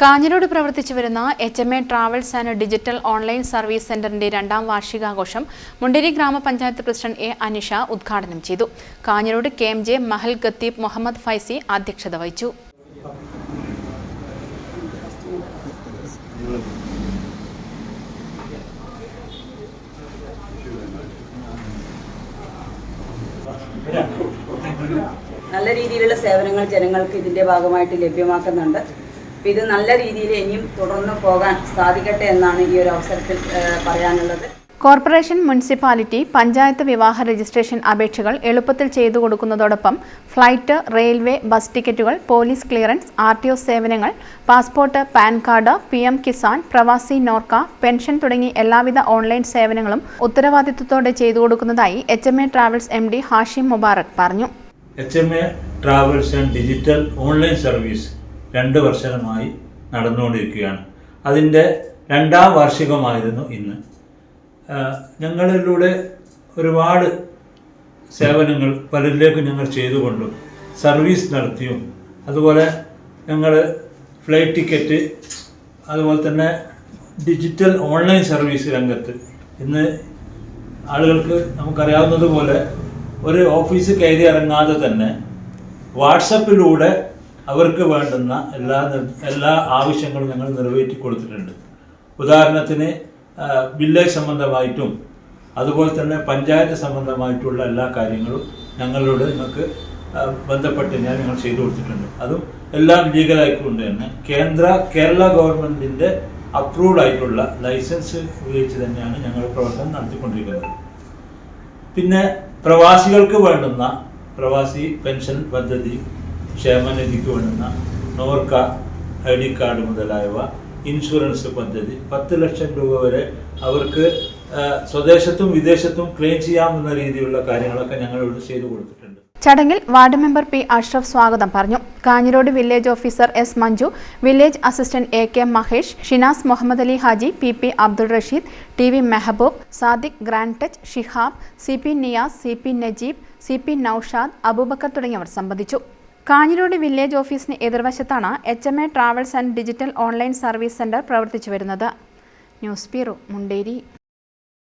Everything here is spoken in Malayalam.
കാഞ്ഞിരോട് പ്രവർത്തിച്ചു വരുന്ന H M A travels and digital online service സെന്ററിന്റെ രണ്ടാം വാർഷികാഘോഷം മുണ്ടേരി ഗ്രാമപഞ്ചായത്ത് പ്രസിഡന്റ് എ അനിഷ ഉദ്ഘാടനം ചെയ്തു. Kanhirode K M J Mahal ഖത്തീബ് മുഹമ്മദ് ഫൈസി അധ്യക്ഷത വഹിച്ചു. നല്ല രീതിയിലുള്ള സേവനങ്ങൾ ജനങ്ങൾക്ക് ഇതിന്റെ ഭാഗമായിട്ട് ലഭ്യമാക്കുന്നുണ്ട്. അപ്പോൾ ഇത് നല്ല രീതിയിൽ ഇനിയും തുടർന്ന് പോകാൻ സാധിക്കട്ടെ എന്നാണ് ഈ ഒരു അവസരത്തിൽ പറയാനുള്ളത്. കോർപ്പറേഷൻ മുനിസിപ്പാലിറ്റി പഞ്ചായത്ത് വിവാഹ രജിസ്ട്രേഷൻ അപേക്ഷകൾ എളുപ്പത്തിൽ ചെയ്തു കൊടുക്കുന്നതോടൊപ്പം ഫ്ലൈറ്റ് റെയിൽവേ ബസ് ടിക്കറ്റുകൾ police clearance R T O സേവനങ്ങൾ passport PAN card P M Kisan പ്രവാസി നോർക്ക പെൻഷൻ തുടങ്ങി എല്ലാവിധ ഓൺലൈൻ സേവനങ്ങളും ഉത്തരവാദിത്വത്തോടെ ചെയ്തു കൊടുക്കുന്നതായി H M A travels M D Hashim Mubarak പറഞ്ഞു. H M A travels and digital online service രണ്ട് വർഷമായി നടന്നുകൊണ്ടിരിക്കുകയാണ്. അതിന്റെ രണ്ടാം വാർഷികമായിരുന്നു ഇന്ന്. ഞങ്ങളിലൂടെ ഒരുപാട് സേവനങ്ങൾ പലരിലേക്കും ഞങ്ങൾ ചെയ്തുകൊണ്ടും സർവീസ് നടത്തിയും അതുപോലെ ഞങ്ങൾ ഫ്ലൈറ്റ് ടിക്കറ്റ് അതുപോലെ തന്നെ ഡിജിറ്റൽ ഓൺലൈൻ സർവീസ് രംഗത്ത് ഇന്ന് ആളുകൾക്ക് നമുക്കറിയാവുന്നതുപോലെ ഒരു ഓഫീസ് കയറി ഇറങ്ങാതെ തന്നെ വാട്സപ്പിലൂടെ അവർക്ക് വേണ്ടുന്ന എല്ലാ എല്ലാ ആവശ്യങ്ങളും ഞങ്ങൾ നിറവേറ്റി കൊടുത്തിട്ടുണ്ട്. ഉദാഹരണത്തിന് വില്ലേജ് സംബന്ധമായിട്ടും അതുപോലെ തന്നെ പഞ്ചായത്ത് സംബന്ധമായിട്ടുള്ള എല്ലാ കാര്യങ്ങളും ഞങ്ങളോട് നിങ്ങൾക്ക് ബന്ധപ്പെട്ട് ഞാൻ ഞങ്ങൾ ചെയ്തു കൊടുത്തിട്ടുണ്ട്. അതും എല്ലാം ലീഗലായിക്കൊണ്ട് തന്നെ. കേന്ദ്ര കേരള ഗവൺമെന്റിന്റെ അപ്രൂവ്ഡ് ആയിട്ടുള്ള ലൈസൻസ് ഉപയോഗിച്ച് തന്നെയാണ് ഞങ്ങൾ പ്രവർത്തനം നടത്തിക്കൊണ്ടിരിക്കുന്നത്. പിന്നെ പ്രവാസികൾക്ക് വേണ്ടുന്ന പ്രവാസി പെൻഷൻ പദ്ധതി ക്ഷേമനിധിക്ക് വേണ്ടുന്ന നോർക്ക ഐ ഡി കാർഡ് മുതലായവ ഇൻഷുറൻസ് പദ്ധതി. പത്ത് ലക്ഷം രൂപ വരെ അവർക്ക് സ്വദേശത്തും വിദേശത്തും ക്ലെയിം ചെയ്യാമെന്ന രീതിയിലുള്ള കാര്യങ്ങളൊക്കെ ഞങ്ങൾ ഇവിടെ ചെയ്തു കൊടുത്തിട്ടുണ്ട്. ചടങ്ങിൽ വാർഡ് മെമ്പർ പി അഷ്റഫ് സ്വാഗതം പറഞ്ഞു. Kanhirode village officer S Manju village assistant A K Mahesh Shinas Muhammad Ali Haji P P Abdul Rasheed T V Mehboob Sadiq grand touch Shihab C P Niyas C P Najeeb C P Noushad Abubakar തുടങ്ങിയവർ സംബന്ധിച്ചു. കാഞ്ഞിരോട് വില്ലേജ് ഓഫീസിന് എതിർവശത്താണ് H M A travels and digital online service centre പ്രവർത്തിച്ചു വരുന്നത്. News bureau Munderi.